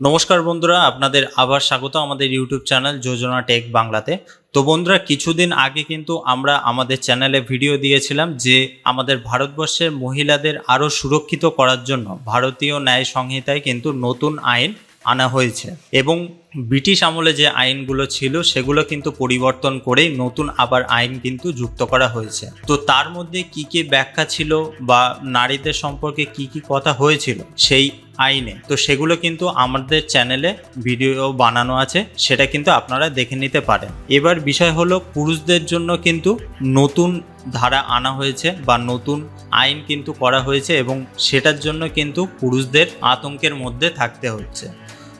নমস্কার বন্ধুরা, আপনাদের আবার স্বাগত আমাদের ইউটিউব চ্যানেল যোজনা টেক বাংলাতে। তো বন্ধুরা, কিছুদিন আগে কিন্তু আমরা আমাদের চ্যানেলে ভিডিও দিয়েছিলাম যে আমাদের ভারতবর্ষের মহিলাদের আরও সুরক্ষিত করার জন্য ভারতীয় ন্যায় সংহিতায় কিন্তু নতুন আইন আনা হয়েছে। এবং ব্রিটিশ আমলে যে আইনগুলো ছিল, সেগুলো কিন্তু পরিবর্তন করেই নতুন আবার আইন কিন্তু যুক্ত করা হয়েছে। তো তার মধ্যে কি কি ব্যাখ্যা ছিল বা নারীদের সম্পর্কে কি কি কথা হয়েছিল সেই আইনে? তো সেগুলো কিন্তু আমাদের চ্যানেলে ভিডিও বানানো আছে, সেটা কিন্তু আপনারা দেখে নিতে পারেন। এবার বিষয় হলো, পুরুষদের জন্য কিন্তু নতুন ধারা আনা হয়েছে বা নতুন আইন কিন্তু করা হয়েছে এবং সেটার জন্য কিন্তু পুরুষদের আতঙ্কের মধ্যে থাকতে হচ্ছে।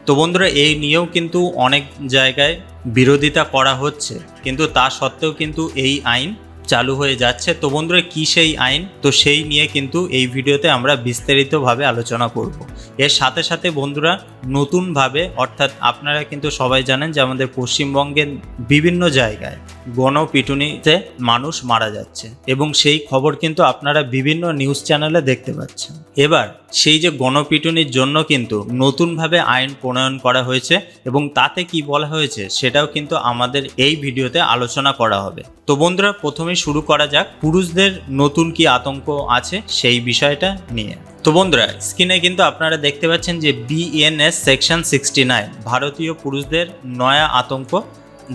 তো বন্ধুরা, এই নিয়েও কিন্তু অনেক জায়গায় বিরোধিতা করা হচ্ছে। কিন্তু তা সত্ত্বেও কিন্তু এই আইন চালু হয়ে যাচ্ছে। তো বন্ধুরা, কী সেই আইন? তো সেই নিয়ে কিন্তু এই ভিডিওতে আমরা বিস্তারিতভাবে আলোচনা করব। এর সাথে সাথে বন্ধুরা, নতুনভাবে, অর্থাৎ আপনারা কিন্তু সবাই জানেন যে আমাদের পশ্চিমবঙ্গের বিভিন্ন জায়গায় গণপিটুনিতে মানুষ মারা যাচ্ছে এবং সেই খবর কিন্তু আপনারা বিভিন্ন নিউজ চ্যানেলে দেখতে পাচ্ছেন। এবার, সেই যে গণপিটুনির জন্য কিন্তু নতুনভাবে আইন প্রণয়ন করা হয়েছে এবং তাতে কি বলা হয়েছে সেটাও কিন্তু আমাদের এই ভিডিওতে আলোচনা করা হবে। তো বন্ধুরা, প্রথমে শুরু করা যাক। পুরুষদের নতুন কি আতঙ্ক আছে সেই বিষয়টা নিয়ে। তো বন্ধুরা স্ক্রিনে কিন্তু আপনারা দেখতে পাচ্ছেন যে বিএনএস সেকশন সিক্সটি নাইন ভারতীয় পুরুষদের নয়া আতঙ্ক,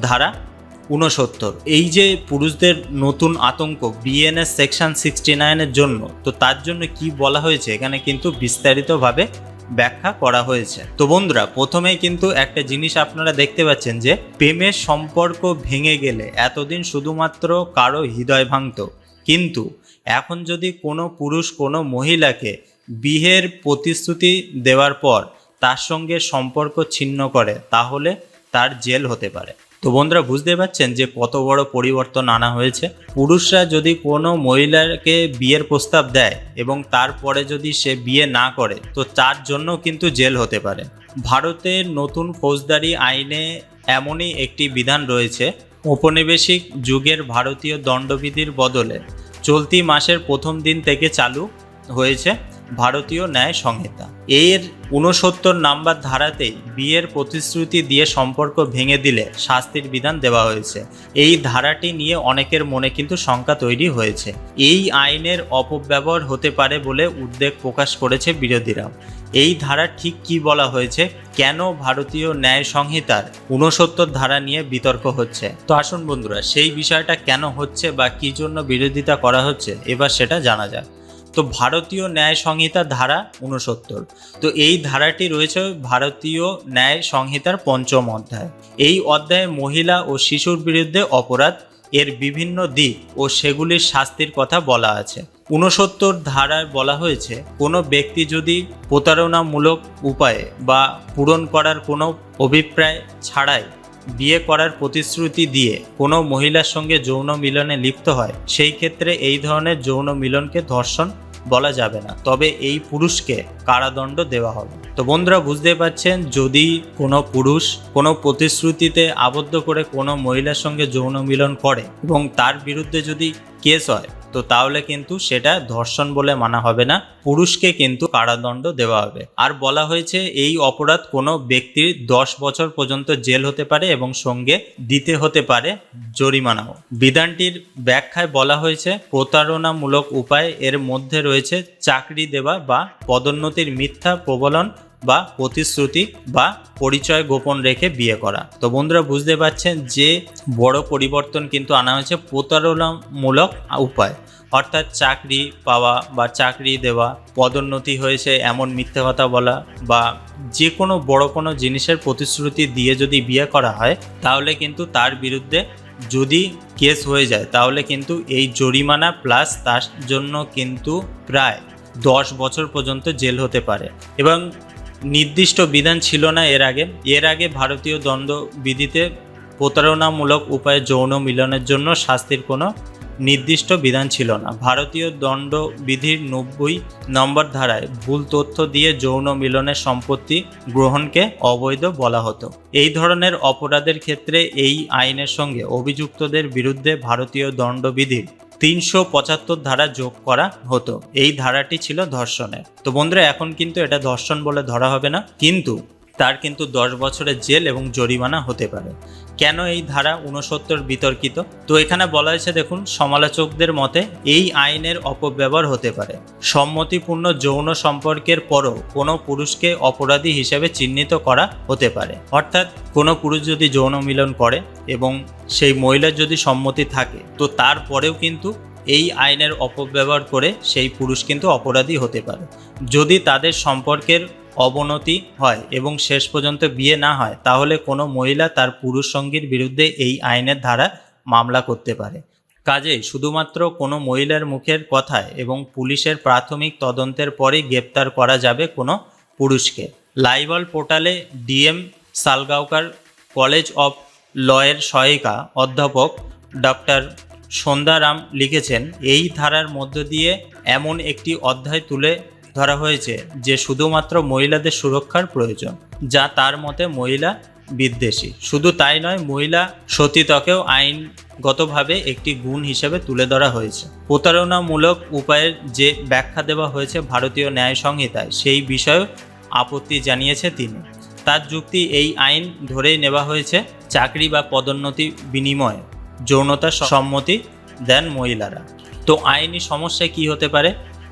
ধারা উনসত্তর এই যে পুরুষদের নতুন আতঙ্ক বিএনএস সেকশন সিক্সটি নাইনের জন্য, তো তার জন্য কি বলা হয়েছে? এখানে কিন্তু বিস্তারিতভাবে ব্যাখ্যা করা হয়েছে। তো বন্ধুরা, প্রথমেই কিন্তু একটা জিনিস আপনারা দেখতে পাচ্ছেন যে, প্রেমের সম্পর্ক ভেঙে গেলে এতদিন শুধুমাত্র কারও হৃদয় ভাঙত। কিন্তু এখন যদি কোনো পুরুষ, কোনো মহিলাকে বিয়ের প্রতিশ্রুতি দেওয়ার পর তার সঙ্গে সম্পর্ক ছিন্ন করে, তাহলে তার জেল হতে পারে। তো বন্ধুরা বুঝতে পারছেন যে কত বড় পরিবর্তন আনা হয়েছে। পুরুষরা যদি কোনো মহিলাকে বিয়ের প্রস্তাব দেয় এবং তারপরে যদি সে বিয়ে না করে, তো তার জন্য কিন্তু জেল হতে পারে। ভারতের নতুন ফৌজদারি আইনে এমনই একটি বিধান রয়েছে। ঔপনিবেশিক যুগের ভারতীয় দণ্ডবিধির বদলে চলতি মাসের প্রথম দিন থেকে চালু হয়েছে। ভারতীয় ন্যায় সংহিতা। এর উনসত্তর নাম্বার ধারাতেই বিয়ের প্রতিশ্রুতি দিয়ে সম্পর্ক ভেঙে দিলে শাস্তির বিধান দেওয়া হয়েছে। এই ধারাটি নিয়ে অনেকের মনে কিন্তু শঙ্কা তৈরি হয়েছে। এই আইনের অপব্যবহার হতে পারে বলে উদ্বেগ প্রকাশ করেছে বিরোধীরা এই ধারা ঠিক কি বলা হয়েছে? কেন ভারতীয় ন্যায় সংহিতার উনসত্তর ধারা নিয়ে বিতর্ক হচ্ছে? তো আসুন বন্ধুরা, সেই বিষয়টা কেন হচ্ছে বা কি জন্য বিরোধিতা করা হচ্ছে, এবার সেটা জানা যাক। তো ভারতীয় ন্যায় সংহিতা ধারা উনসত্তর তো এই ধারাটি রয়েছে ভারতীয় ন্যায় সংহিতার পঞ্চম অধ্যায়। এই অধ্যায়ে মহিলা ও শিশুর বিরুদ্ধে অপরাধ, এর বিভিন্ন দিক ও সেগুলির শাস্তির কথা বলা আছে। উনসত্তর ধারায় বলা হয়েছে, কোনো ব্যক্তি যদি প্রতারণামূলক উপায়ে বা পূরণ করার কোনো অভিপ্রায় ছাড়াই বিয়ে করার প্রতিশ্রুতি দিয়ে কোনো মহিলার সঙ্গে যৌন মিলনে লিপ্ত হয়, সেই ক্ষেত্রে এই ধরনের যৌন মিলনকে ধর্ষণ বলা যাবে না। তবে এই পুরুষকে কারাদণ্ড দেওয়া হবে। তো বন্ধুরা বুঝতে পারছেন, যদি কোনো পুরুষ কোনো প্রতিশ্রুতিতে আবদ্ধ করে কোনো মহিলার সঙ্গে যৌন মিলন করে এবং তার বিরুদ্ধে যদি কেস হয় তো তাহলে কিন্তু সেটা ধর্ষণ বলে মানা হবে না, পুরুষকে কিন্তু কারাদণ্ড দেওয়া হবে। আর বলা হয়েছে এই অপরাধ কোনো ব্যক্তির দশ বছর পর্যন্ত জেল হতে পারে এবং সঙ্গে দিতে হতে পারে জরিমানাও। বিধানটির ব্যাখ্যায় বলা হয়েছে, প্রতারণামূলক উপায় এর মধ্যে রয়েছে চাকরি দেওয়া বা পদোন্নতির মিথ্যা প্রবলন বা প্রতিশ্রুতি বা পরিচয় গোপন রেখে বিয়ে করা। তো বন্ধুরা বুঝতে পারছেন যে বড় পরিবর্তন কিন্তু আনা হয়েছে প্রতারণামূলক উপায়। অর্থাৎ চাকরি পাওয়া বা চাকরি দেওয়া, পদোন্নতি হয়েছে এমন মিথ্যে কথা বলা বা যে কোনো বড় কোনো জিনিসের প্রতিশ্রুতি দিয়ে যদি বিয়ে করা হয়, তাহলে কিন্তু তার বিরুদ্ধে যদি কেস হয়ে যায়, তাহলে কিন্তু এই জরিমানা প্লাস তার জন্য কিন্তু প্রায় দশ বছর পর্যন্ত জেল হতে পারে। এবং নির্দিষ্ট বিধান ছিল না এর আগে। এর আগে ভারতীয় দণ্ডবিধিতে প্রতারণামূলক উপায়ে যৌন মিলনের জন্য শাস্তির কোনো নির্দিষ্ট বিধান ছিল না। ভারতীয় দণ্ডবিধির নব্বই নম্বর ধারায় ভুল তথ্য দিয়ে যৌন মিলনের সম্পত্তি গ্রহণকে অবৈধ বলা হতো। এই ধরনের অপরাধের ক্ষেত্রে এই আইনের সঙ্গে অভিযুক্তদের বিরুদ্ধে ভারতীয় দণ্ডবিধির তিনশো পঁচাত্তর ধারা যোগ করা হতো। এই ধারাটি ছিল ধর্ষণের তো বন্ধুরা, এখন কিন্তু এটা ধর্ষণ বলে ধরা হবে না, কিন্তু তার কিন্তু দশ বছরের জেল এবং জরিমানা হতে পারে। কেন এই ধারা উনসত্তর বিতর্কিত? তো এখানে বলা হয়েছে, দেখুন, সমালোচকদের মতে এই আইনের অপব্যবহার হতে পারে। সম্মতিপূর্ণ যৌন সম্পর্কের পরও কোনো পুরুষকে অপরাধী হিসেবে চিহ্নিত করা হতে পারে। অর্থাৎ কোনো পুরুষ যদি যৌন মিলন করে এবং সেই মহিলার যদি সম্মতি থাকে, তো তারপরেও কিন্তু এই আইনের অপব্যবহার করে সেই পুরুষ কিন্তু অপরাধী হতে পারে। যদি তাদের সম্পর্কের অবনতি হয় এবং শেষ পর্যন্ত বিয়ে না হয়, তাহলে কোনো মহিলা তার পুরুষ সঙ্গীর বিরুদ্ধে এই আইনের ধারা মামলা করতে পারে। কাজেই শুধুমাত্র কোনো মহিলার মুখের কথায় এবং পুলিশের প্রাথমিক তদন্তের পরেই গ্রেপ্তার করা যাবে কোনো পুরুষকে। লাইভল পোর্টালে ডিএম সালগাঁওকার কলেজ অফ লয়ের সহায়িকা অধ্যাপক ডক্টর সন্ধ্যারাম লিখেছেন, এই ধারার মধ্য দিয়ে এমন একটি অধ্যায় তুলে ধরা হয়েছে যে শুধুমাত্র মহিলাদের সুরক্ষার প্রয়োজন, যা তার মতে মহিলা বিদ্বেষী। শুধু তাই নয়, মহিলা সতীতকেও আইনগতভাবে একটি গুণ হিসেবে তুলে ধরা হয়েছে। প্রতারণামূলক উপায়ের যে ব্যাখ্যা দেওয়া হয়েছে ভারতীয় ন্যায় সংহিতায়, সেই বিষয়েও আপত্তি জানিয়েছে তিনি। তার যুক্তি এই আইন ধরেই নেওয়া হয়েছে, চাকরি বা পদোন্নতি বিনিময়ে যৌনতার সম্মতি দেন মহিলারা। তো আইনি সমস্যা কি হতে পারে?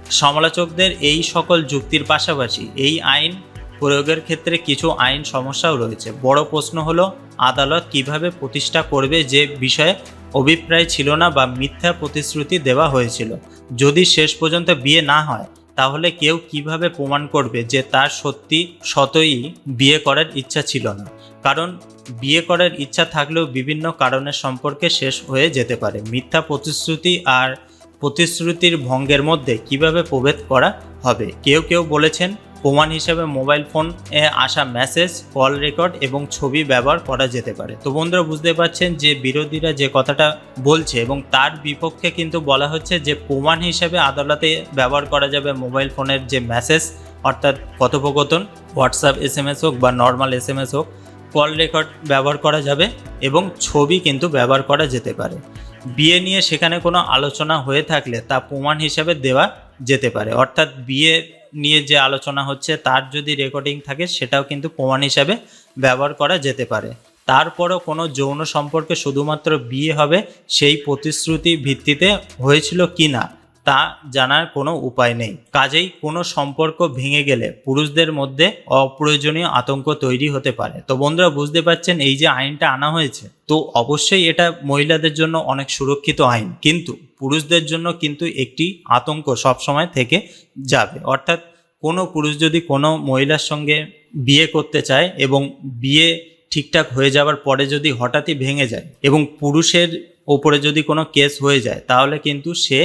সমালোচকদের এই সকল যুক্তির পাশাপাশি এই আইন প্রয়োগের ক্ষেত্রে কিছু আইন সমস্যাও রয়েছে। বড় প্রশ্ন হলো, আদালত কীভাবে প্রতিষ্ঠা করবে যে বিষয়ে অভিপ্রায় ছিল না বা মিথ্যা প্রতিশ্রুতি দেওয়া হয়েছিল। যদি শেষ পর্যন্ত বিয়ে না হয়, তাহলে কেউ কীভাবে প্রমাণ করবে যে তার সত্যি শতই বিয়ে করার ইচ্ছা ছিল না? কারণ, বিয়ে করার ইচ্ছা থাকলেও বিভিন্ন কারণের সম্পর্কে শেষ হয়ে যেতে পারে। মিথ্যা প্রতিশ্রুতি আর প্রতিশ্রুতির ভঙ্গের মধ্যে কীভাবে প্রভেদ করা হবে? কেউ কেউ বলেছেন, প্রমাণ হিসেবে মোবাইল ফোন এ আসা মেসেজ, কল রেকর্ড এবং ছবি ব্যবহার করা যেতে পারে। তো বন্ধুরা, বুঝতে পারছেন যে বিরোধীরা যে কথাটা বলছে এবং তার বিপক্ষে কিন্তু বলা হচ্ছে যে প্রমাণ হিসেবে আদালতে ব্যবহার করা যাবে মোবাইল ফোনের যে মেসেজ, অর্থাৎ কথোপকথন, হোয়াটসঅ্যাপ এস এম এস হোক বা নর্মাল এস এম এস হোক, কল রেকর্ড ব্যবহার করা যাবে এবং ছবি কিন্তু ব্যবহার করা যেতে পারে। বিয়ে নিয়ে সেখানে কোনো আলোচনা হয়ে থাকলে তা প্রমাণ হিসাবে দেওয়া যেতে পারে। অর্থাৎ বিয়ে নিয়ে যে আলোচনা হচ্ছে, তার যদি রেকর্ডিং থাকে, সেটাও কিন্তু প্রমাণ হিসাবে ব্যবহার করা যেতে পারে। তারপরও কোনো যৌন সম্পর্কে শুধুমাত্র বিয়ে হবে সেই প্রতিশ্রুতি ভিত্তিতে হয়েছিল কি না তা জানার কোনো উপায় নেই। কাজেই কোনো সম্পর্ক ভেঙে গেলে পুরুষদের মধ্যে অপ্রয়োজনীয় আতঙ্ক তৈরি হতে পারে। তো বন্ধুরা, বুঝতে পারছেন এই যে আইনটা আনা হয়েছে? তো অবশ্যই এটা মহিলাদের জন্য অনেক সুরক্ষিত আইন। কিন্তু পুরুষদের জন্য কিন্তু একটি আতঙ্ক সবসময় থেকে যাবে। অর্থাৎ কোনো পুরুষ যদি কোনো মহিলার সঙ্গে বিয়ে করতে চায় এবং বিয়ে ঠিকঠাক হয়ে যাওয়ার পরে যদি হঠাৎই ভেঙে যায় এবং পুরুষের ওপরে যদি কোনো কেস হয়ে যায়, তাহলে কিন্তু সে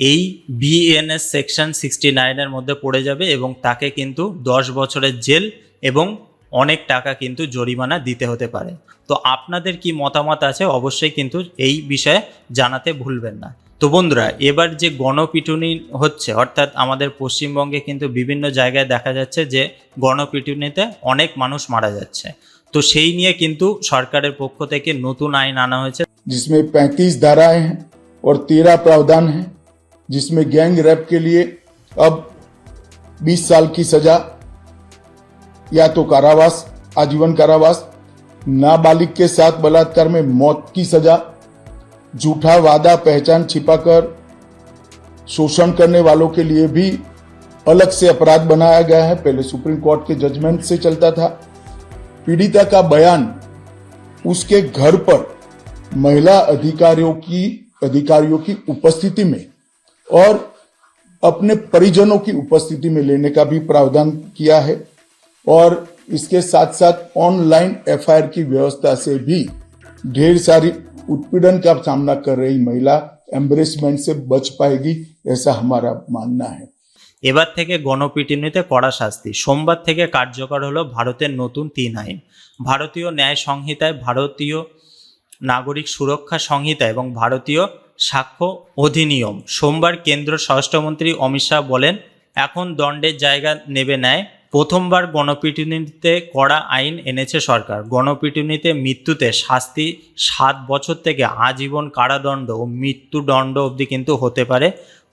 এই বিএনএস সেকশন সিক্সটি নাইনের মধ্যে পড়ে যাবে এবং তাকে কিন্তু দশ বছরের জেল এবং অনেক টাকা কিন্তু জরিমানা দিতে হতে পারে তো আপনাদের কি মতামত আছে অবশ্যই কিন্তু এই বিষয়ে জানাতে ভুলবেন না তো বন্ধুরা এবার যে গণপিটুনি হচ্ছে অর্থাৎ আমাদের পশ্চিমবঙ্গে কিন্তু বিভিন্ন জায়গায় দেখা যাচ্ছে যে গণপিটুনিতে অনেক মানুষ মারা যাচ্ছে তো সেই নিয়ে কিন্তু সরকারের পক্ষ থেকে নতুন আইন আনা হয়েছে जिसमें 35 धाराएं हैं और 13 प्रावधान हैं जिसमें गैंग रेप के लिए अब 20 साल की सजा, या तो कारावास, आजीवन कारावास, नाबालिग के साथ बलात्कार में मौत की सजा, झूठा वादा, पहचान छिपाकर, शोषण करने वालों के लिए भी अलग से अपराध बनाया गया है। पहले सुप्रीम कोर्ट के जजमेंट से चलता था। पीड़िता का बयान, उसके घर पर महिला अधिकारियों की अधिकारियों की उपस्थिति में और अपने परिजनों की उपस्थिति में लेने का भी प्रावधान किया है और इसके साथ साथ ऑनलाइन एफआईआर की व्यवस्था से भी ढेर सारी उत्पीड़न का सामना कर रही महिला एम्ब्रेसमेंट से बच पाएगी ऐसा हमारा मानना है এবার থেকে গণপিটুনিতে কড়া শাস্তি সোমবার থেকে কার্যকর হলো ভারতের নতুন তিন আইন ভারতীয় ন্যায় সংহিতায় ভারতীয় নাগরিক সুরক্ষা সংহিতা এবং ভারতীয় সাক্ষ্য অধিনিয়ম। সোমবার কেন্দ্র স্বরাষ্ট্রমন্ত্রী অমিত শাহ বলেন, এখন দণ্ডের জায়গা নেবে নেয় প্রথমবার গণপিটুনিতে কড়া আইন এনেছে সরকার। গণপিটুনিতে মৃত্যুতে শাস্তি সাত বছর থেকে আজীবন কারাদণ্ড ও মৃত্যুদণ্ড অবধি কিন্তু হতে পারে।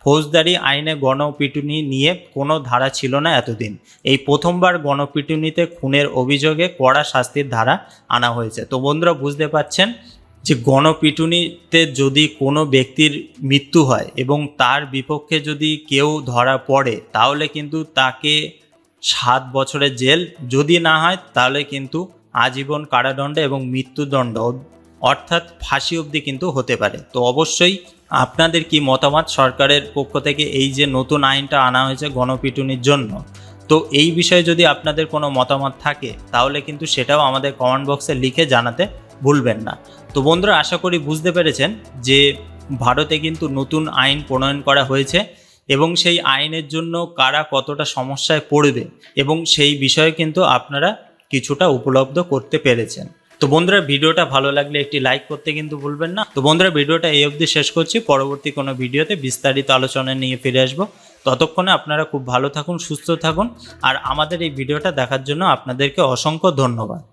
ফৌজদারি আইনে গণপিটুনি নিয়ে কোনো ধারা ছিল না এতদিন। এই প্রথমবার গণপিটুনিতে খুনের অভিযোগে কড়া শাস্তির ধারা আনা হয়েছে। তো বন্ধুরা, বুঝতে পাচ্ছেন যে গণপিটুনিতে যদি কোনো ব্যক্তির মৃত্যু হয় এবং তার বিপক্ষে যদি কেউ ধরা পড়ে, তাহলে কিন্তু তাকে সাত বছরের জেল। যদি না হয়, তাহলে কিন্তু আজীবন কারাদণ্ড এবং মৃত্যুদণ্ড, অর্থাৎ ফাঁসি অবধি কিন্তু হতে পারে। তো অবশ্যই আপনাদের কি মতামত? সরকারের পক্ষ থেকে এই যে নতুন আইনটা আনা হয়েছে গণপিটুনির জন্য। তো এই বিষয়ে যদি আপনাদের কোনো মতামত থাকে, তাহলে কিন্তু সেটাও আমাদের কমেন্ট বক্সে লিখে জানাতে ভুলবেন না। তো বন্ধুরা, আশা করি বুঝতে পেরেছেন যে ভারতে কিন্তু নতুন আইন প্রণয়ন করা হয়েছে এবং সেই আইনের জন্য কারা কতটা সমস্যায় পড়বে এবং সেই বিষয়ে কিন্তু আপনারা কিছুটা উপলব্ধ করতে পেরেছেন। তো বন্ধুরা, ভিডিওটা ভালো লাগলে একটি লাইক করতে কিন্তু ভুলবেন না। তো বন্ধুরা, ভিডিওটা এই অবধি শেষ করছি। পরবর্তী কোনো ভিডিওতে বিস্তারিত আলোচনা নিয়ে ফিরে আসব। ততক্ষণে আপনারা খুব ভালো থাকুন, সুস্থ থাকুন। আর আমাদের এই ভিডিওটা দেখার জন্য আপনাদেরকে অসংখ্য ধন্যবাদ।